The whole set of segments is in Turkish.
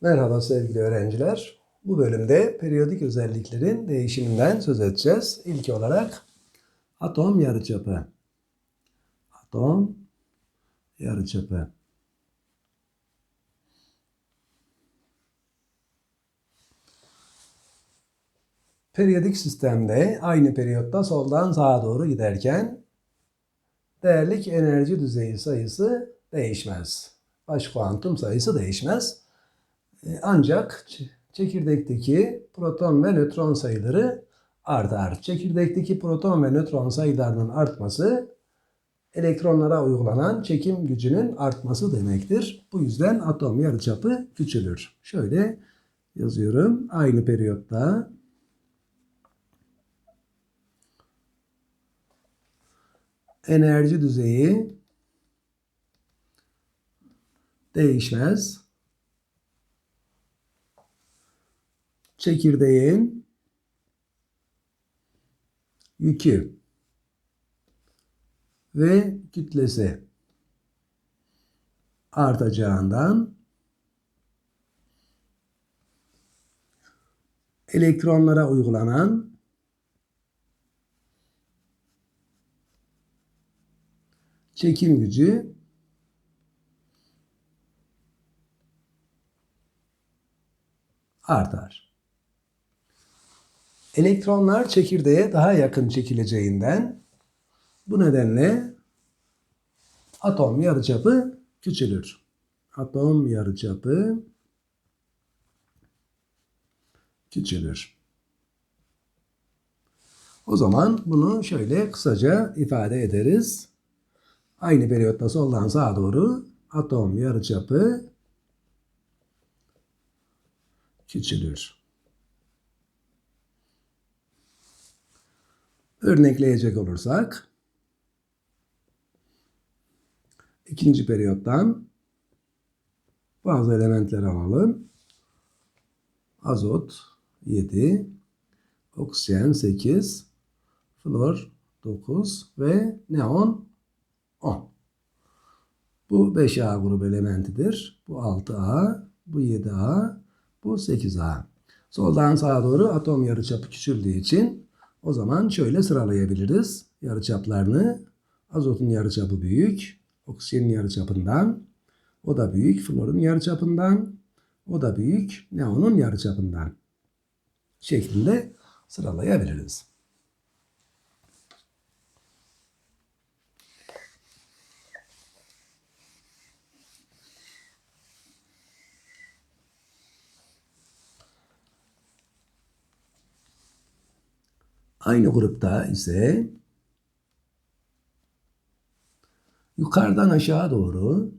Merhaba sevgili öğrenciler. Bu bölümde periyodik özelliklerin değişiminden söz edeceğiz. İlk olarak atom yarıçapı. Atom yarıçapı. Periyodik sistemde aynı periyotta soldan sağa doğru giderken değerlik enerji düzeyi sayısı değişmez. Baş kuantum sayısı değişmez. E, Ancak çekirdekteki proton ve nötron sayıları artar. Çekirdekteki proton ve nötron sayılarının artması elektronlara uygulanan çekim gücünün artması demektir. Bu yüzden atom yarıçapı küçülür. Şöyle yazıyorum. Aynı periyotta enerji düzeyi değişmez. Çekirdeğin yükü ve kütlesi artacağından elektronlara uygulanan çekim gücü artar. Elektronlar çekirdeğe daha yakın çekileceğinden bu nedenle atom yarıçapı küçülür. Atom yarıçapı küçülür. O zaman bunu şöyle kısaca ifade ederiz. Aynı periyotta soldan sağa doğru atom yarıçapı küçülür. Örnekleyecek olursak ikinci periyottan bazı elementler alalım. Azot 7, oksijen 8, flor 9 ve neon 10. Bu 5A grubu elementidir. Bu 6A, bu 7A, bu 8A. Soldan sağa doğru atom yarıçapı küçüldüğü için o zaman şöyle sıralayabiliriz. Yarıçaplarını. Azotun yarıçapı büyük, oksijenin yarıçapından, o da büyük, florun yarıçapından, o da büyük, neonun yarıçapından şeklinde sıralayabiliriz. Aynı grupta ise yukarıdan aşağı doğru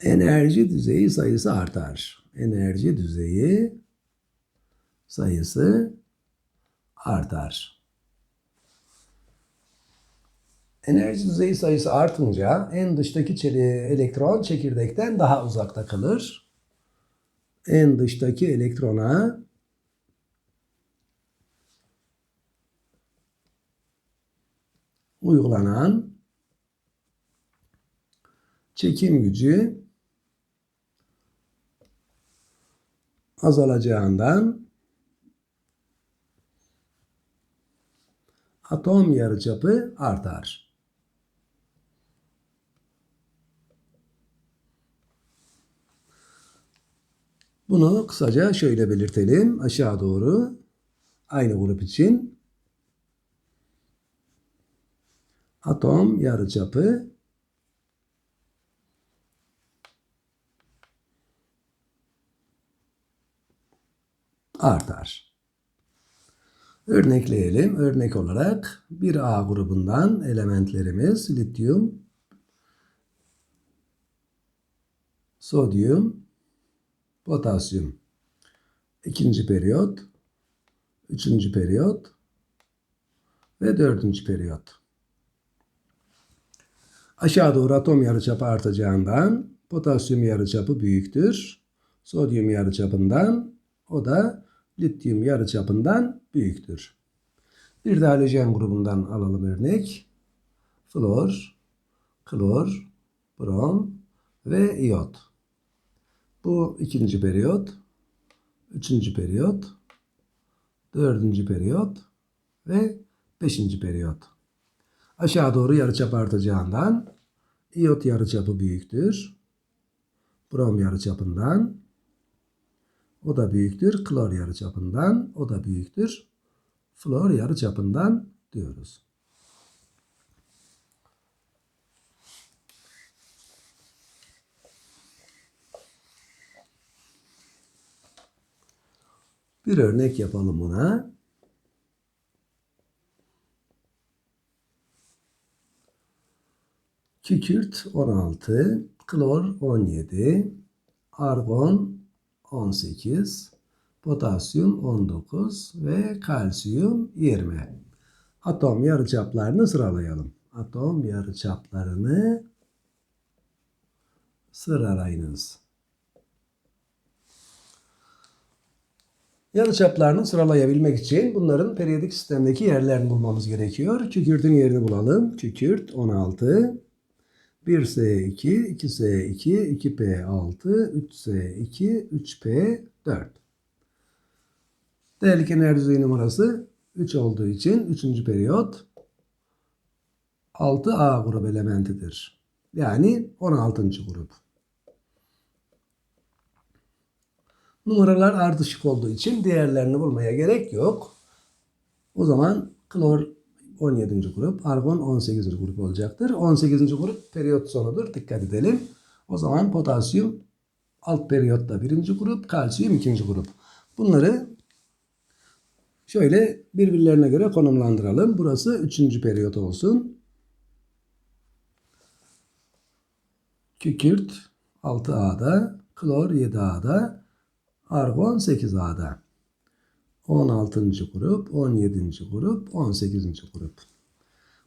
enerji düzeyi sayısı artar. Enerji düzeyi sayısı artar. Enerji düzeyi sayısı artınca en dıştaki elektron çekirdekten daha uzakta kalır. En dıştaki elektrona uygulanan çekim gücü azalacağından atom yarıçapı artar. Bunu kısaca şöyle belirtelim. Aşağı doğru aynı grup için atom yarıçapı artar. Örnekleyelim. Örnek olarak bir A grubundan elementlerimiz lityum, sodyum, potasyum. İkinci periyot, üçüncü periyot ve dördüncü periyot. Aşağı doğru atom yarıçapı artacağından potasyum yarıçapı büyüktür. Sodyum yarıçapından o da lityum yarıçapından büyüktür. Bir de halojen grubundan alalım örnek. Flor, klor, brom ve iyot. Bu ikinci periyot, üçüncü periyot, dördüncü periyot ve beşinci periyot. Aşağı doğru yarıçap artacağından iyot yarıçapı büyüktür. Brom yarıçapından o da büyüktür. Klor yarıçapından o da büyüktür. Flor yarıçapından diyoruz. Bir örnek yapalım buna. Kükürt 16, klor 17, argon 18, potasyum 19 ve kalsiyum 20. Atom yarıçaplarını sıralayalım. Atom yarıçaplarını sıralayınız. Yarıçaplarını sıralayabilmek için bunların periyodik sistemdeki yerlerini bulmamız gerekiyor. Kükürtün yerini bulalım. Kükürt 16, 1S2, 2S2, 2P6, 3S2, 3P4. Değerlik enerji düzeyi numarası 3 olduğu için 3. periyot 6A grup elementidir. Yani 16. grup. Numaralar ardışık olduğu için değerlerini bulmaya gerek yok. O zaman klor 17. grup, argon 18. grup olacaktır. 18. grup periyot sonudur. Dikkat edelim. O zaman potasyum alt periyotta birinci grup, kalsiyum ikinci grup. Bunları şöyle birbirlerine göre konumlandıralım. Burası üçüncü periyot olsun. Kükürt 6A'da, klor 7A'da, argon 8A'da. 16. grup, 17. grup, 18. grup.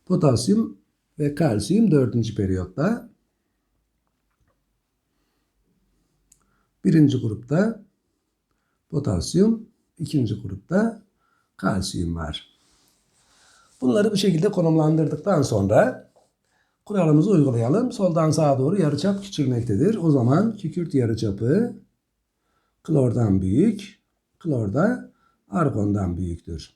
Potasyum ve kalsiyum 4. periyotta. Birinci grupta potasyum, ikinci grupta kalsiyum var. Bunları bu şekilde konumlandırdıktan sonra kuralımızı uygulayalım. Soldan sağa doğru yarıçap küçülmektedir. O zaman kükürt yarıçapı klordan büyük, klorda argondan büyüktür.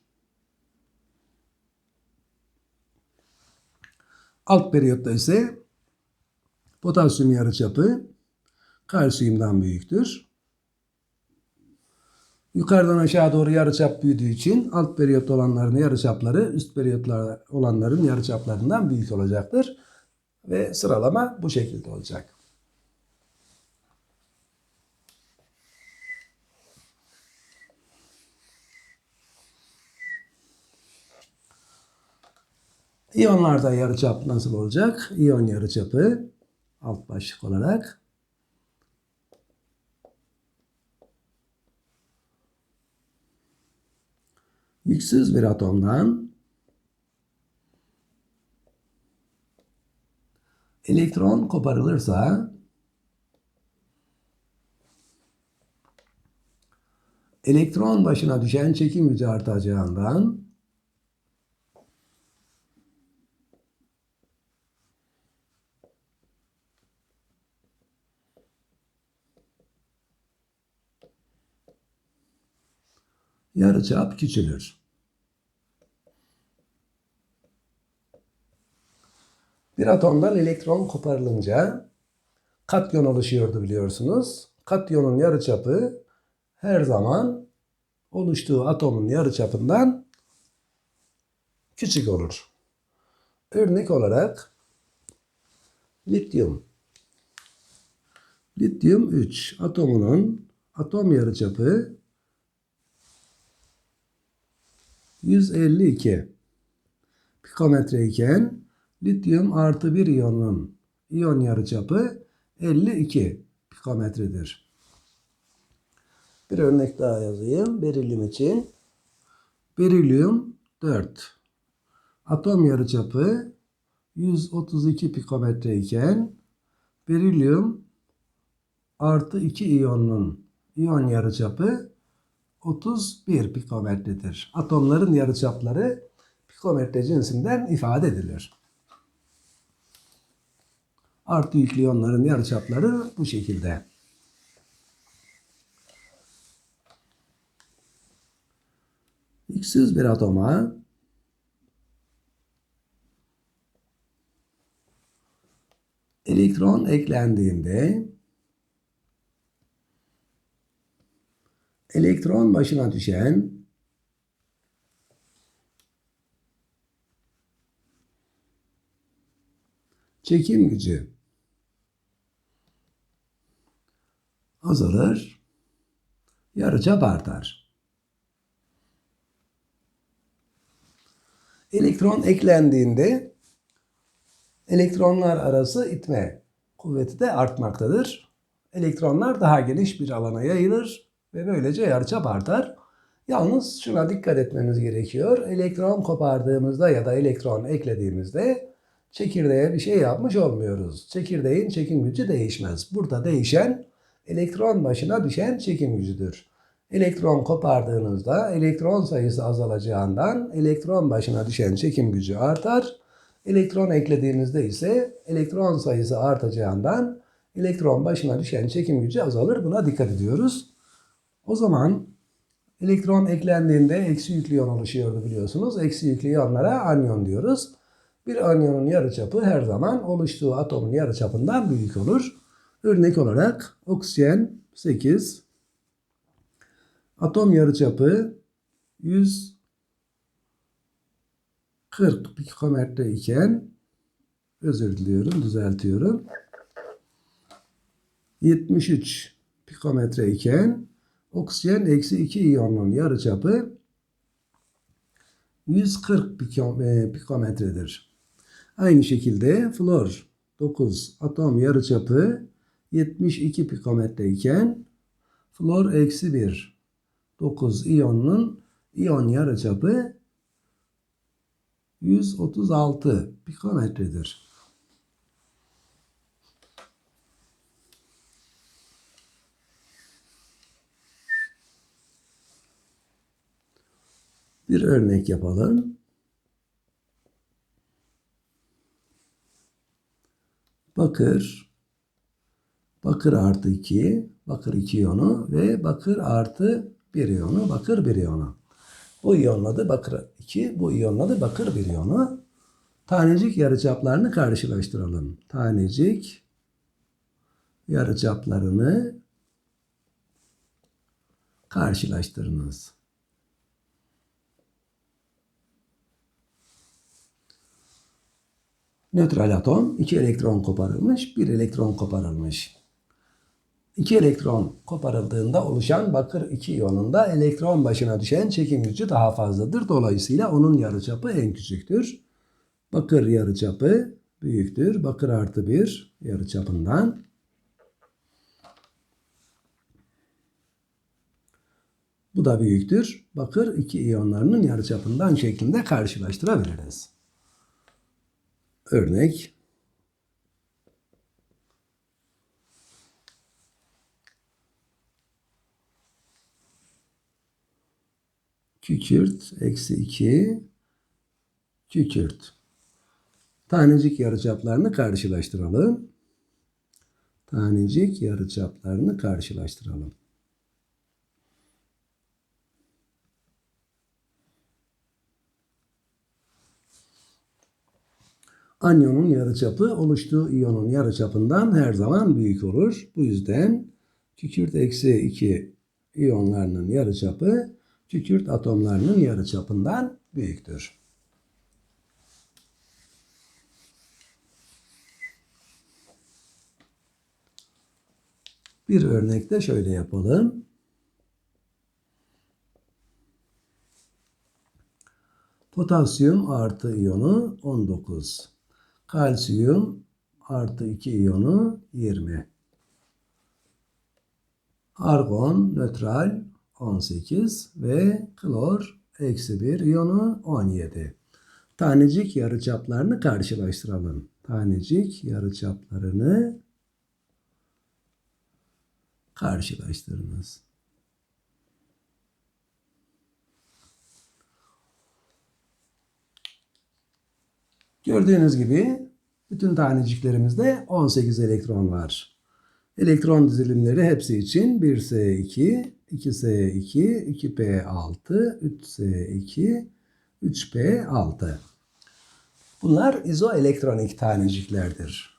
Alt periyotta ise potasyum yarıçapı kalsiyumdan büyüktür. Yukarıdan aşağı doğru yarıçap büyüdüğü için alt periyot olanların yarıçapları üst periyotlar olanların yarıçaplarından büyük olacaktır. Ve sıralama bu şekilde olacak. İyonlarda yarıçap nasıl olacak? İyon yarıçapı alt başlık olarak yüksüz bir atomdan elektron koparılırsa elektron başına düşen çekim gücü artacağından yarıçap küçülür. Bir atomdan elektron koparılınca katyon oluşuyordu biliyorsunuz. Katyonun yarıçapı her zaman oluştuğu atomun yarıçapından küçük olur. Örnek olarak lityum. Lityum 3 atomunun atom yarıçapı 152 pikometre iken lityum artı bir iyonun iyon yarıçapı 52 pikometredir. Bir örnek daha yazayım. Berilyum için. Berilyum 4. Atom yarıçapı 132 pikometre iken berilyum artı 2 iyonun iyon yarıçapı 31 pikometredir. Atomların yarıçapları pikometre cinsinden ifade edilir. Artı yüklü iyonların yarıçapları bu şekilde. X'siz bir atoma elektron eklendiğinde elektron başına düşen çekim gücü azalır, yarıçap artar. Elektron eklendiğinde elektronlar arası itme kuvveti de artmaktadır. Elektronlar daha geniş bir alana yayılır ve böylece yarıçap artar. Yalnız şuna dikkat etmemiz gerekiyor. Elektron kopardığımızda ya da elektron eklediğimizde çekirdeğe bir şey yapmış olmuyoruz. Çekirdeğin çekim gücü değişmez. Burada değişen elektron başına düşen çekim gücüdür. Elektron kopardığınızda elektron sayısı azalacağından elektron başına düşen çekim gücü artar. Elektron eklediğinizde ise elektron sayısı artacağından elektron başına düşen çekim gücü azalır. Buna dikkat ediyoruz. O zaman elektron eklendiğinde eksi yüklü iyon oluşuyordu biliyorsunuz. Eksi yüklü iyonlara anyon diyoruz. Bir anyonun yarıçapı her zaman oluştuğu atomun yarıçapından büyük olur. Örnek olarak oksijen 8, atom yarıçapı 140 pikometre iken özür diliyorum, düzeltiyorum. 73 pikometre iken oksijen eksi 2 iyonun yarıçapı 140 pikometredir. Aynı şekilde flor 9 atom yarıçapı 72 pikometre iken flor eksi 1 9 iyonun iyon yarıçapı 136 pikometredir. Bir örnek yapalım. Bakır, bakır artı 2, bakır 2 iyonu ve bakır artı 1 iyonu, bakır 1 iyonu. Bu iyonladı bakır 2, bu iyonladı bakır 1 iyonu. Tanecik yarıçaplarını karşılaştıralım. Tanecik yarıçaplarını karşılaştırınız. Nötral atom 2 elektron koparılmış, 1 elektron koparılmış. 2 elektron koparıldığında oluşan bakır 2 iyonunda elektron başına düşen çekim gücü daha fazladır. Dolayısıyla onun yarıçapı en küçüktür. Bakır yarıçapı büyüktür. Bakır artı 1 yarıçapından. Bu da büyüktür. Bakır 2 iyonlarının yarıçapından şeklinde karşılaştırabiliriz. Örnek kükürt eksi 2 kükürt. Tanecik yarıçaplarını karşılaştıralım. Tanecik yarıçaplarını karşılaştıralım. Anyonun yarıçapı oluştuğu iyonun yarıçapından her zaman büyük olur. Bu yüzden kükürt eksi 2 iyonlarının yarıçapı kükürt atomlarının yarıçapından büyüktür. Bir örnekte şöyle yapalım. Potasyum artı iyonu 19. Kalsiyum artı 2 iyonu 20. Argon nötral 18 ve klor eksi 1 iyonu 17. Tanecik yarıçaplarını karşılaştıralım. Tanecik yarıçaplarını karşılaştırınız. Gördüğünüz gibi bütün taneciklerimizde 18 elektron var. Elektron dizilimleri hepsi için 1S2, 2S2, 2P6, 3S2, 3P6. Bunlar izoelektronik taneciklerdir.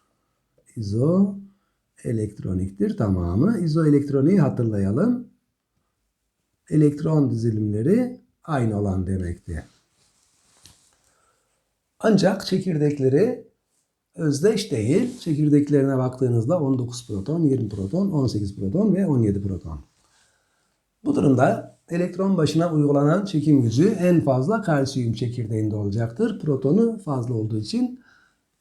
İzoelektroniktir tamamı. İzoelektroniği hatırlayalım. Elektron dizilimleri aynı olan demekti. Ancak çekirdekleri özdeş değil. Çekirdeklerine baktığınızda 19 proton, 20 proton, 18 proton ve 17 proton. Bu durumda elektron başına uygulanan çekim gücü en fazla kalsiyum çekirdeğinde olacaktır. Protonu fazla olduğu için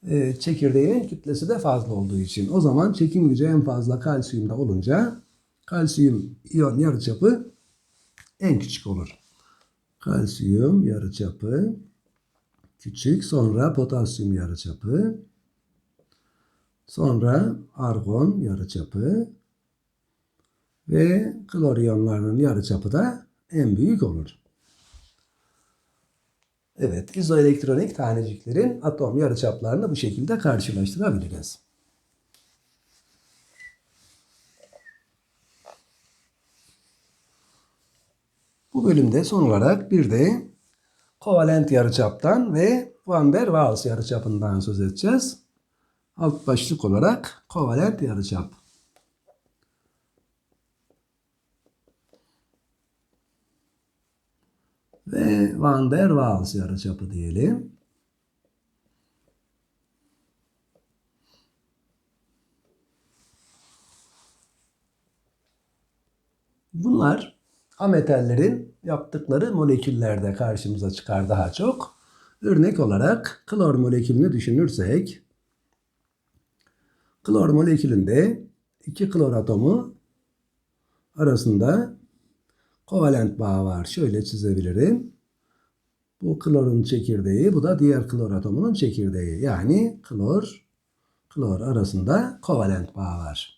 e, çekirdeğinin kütlesi de fazla olduğu için. O zaman çekim gücü en fazla kalsiyumda olunca kalsiyum iyon yarıçapı en küçük olur. Kalsiyum yarıçapı küçük, sonra potasyum yarıçapı, sonra argon yarıçapı ve klor iyonlarının yarıçapı da en büyük olur. Evet, izoelektronik taneciklerin atom yarıçaplarını bu şekilde karşılaştırabiliriz. Bu bölümde son olarak bir de kovalent yarıçaptan ve Van der Waals yarıçapından söz edeceğiz. Alt başlık olarak kovalent yarıçap. Ve Van der Waals yarıçapı diyelim. Bunlar ametallerin yaptıkları moleküllerde karşımıza çıkar daha çok. Örnek olarak klor molekülünü düşünürsek, klor molekülünde iki klor atomu arasında kovalent bağ var. Şöyle çizebilirim. Bu klorun çekirdeği, bu da diğer klor atomunun çekirdeği. Yani klor, klor arasında kovalent bağ var.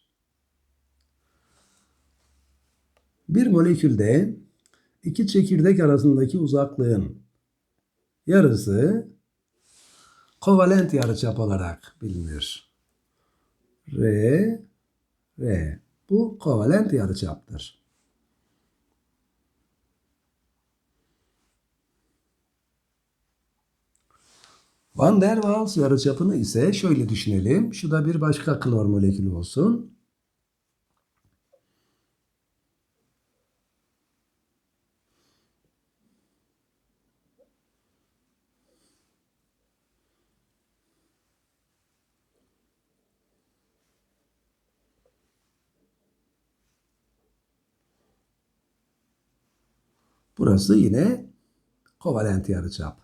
Bir molekülde iki çekirdek arasındaki uzaklığın yarısı kovalent yarıçap olarak bilinir. R, R. Bu kovalent yarıçaptır. Van der Waals yarıçapını ise şöyle düşünelim. Şu da bir başka klor molekülü olsun. Burası yine kovalent yarıçap.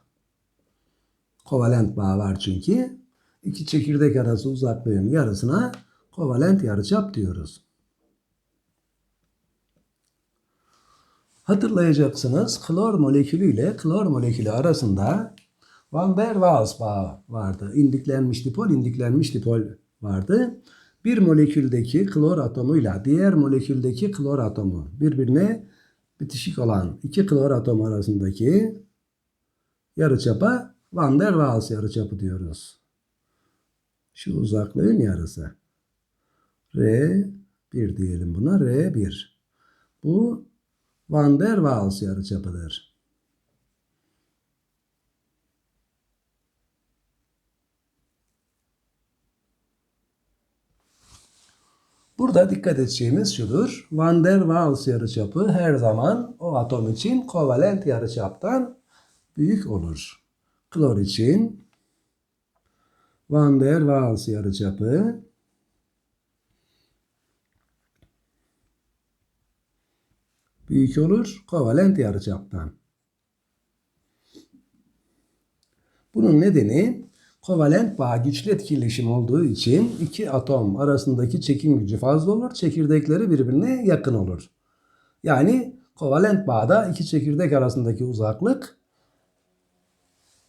Kovalent bağ var çünkü. İki çekirdek arası uzaklığın yarısına kovalent yarıçap diyoruz. Hatırlayacaksınız klor molekülü ile klor molekülü arasında Van der Waals bağı vardı. İndiklenmiş dipol, indiklenmiş dipol vardı. Bir moleküldeki klor atomuyla diğer moleküldeki klor atomu birbirine bitişik olan iki klor atom arasındaki yarıçapa Van der Waals yarıçapı diyoruz. Şu uzaklığın yarısı. R1 diyelim buna. R1. Bu Van der Waals yarıçapıdır. Burada dikkat edeceğimiz şudur. Van der Waals yarıçapı her zaman o atom için kovalent yarıçaptan büyük olur. Klor için Van der Waals yarıçapı büyük olur kovalent yarıçaptan. Bunun nedeni kovalent bağ güçlü etkileşim olduğu için iki atom arasındaki çekim gücü fazla olur. Çekirdekleri birbirine yakın olur. Yani kovalent bağda iki çekirdek arasındaki uzaklık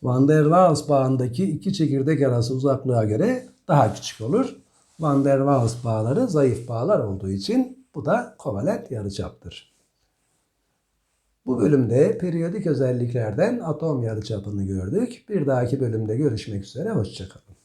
Van der Waals bağındaki iki çekirdek arası uzaklığa göre daha küçük olur. Van der Waals bağları zayıf bağlar olduğu için bu da kovalent yarıçaptır. Bu bölümde periyodik özelliklerden atom yarıçapını gördük. Bir dahaki bölümde görüşmek üzere. Hoşçakalın.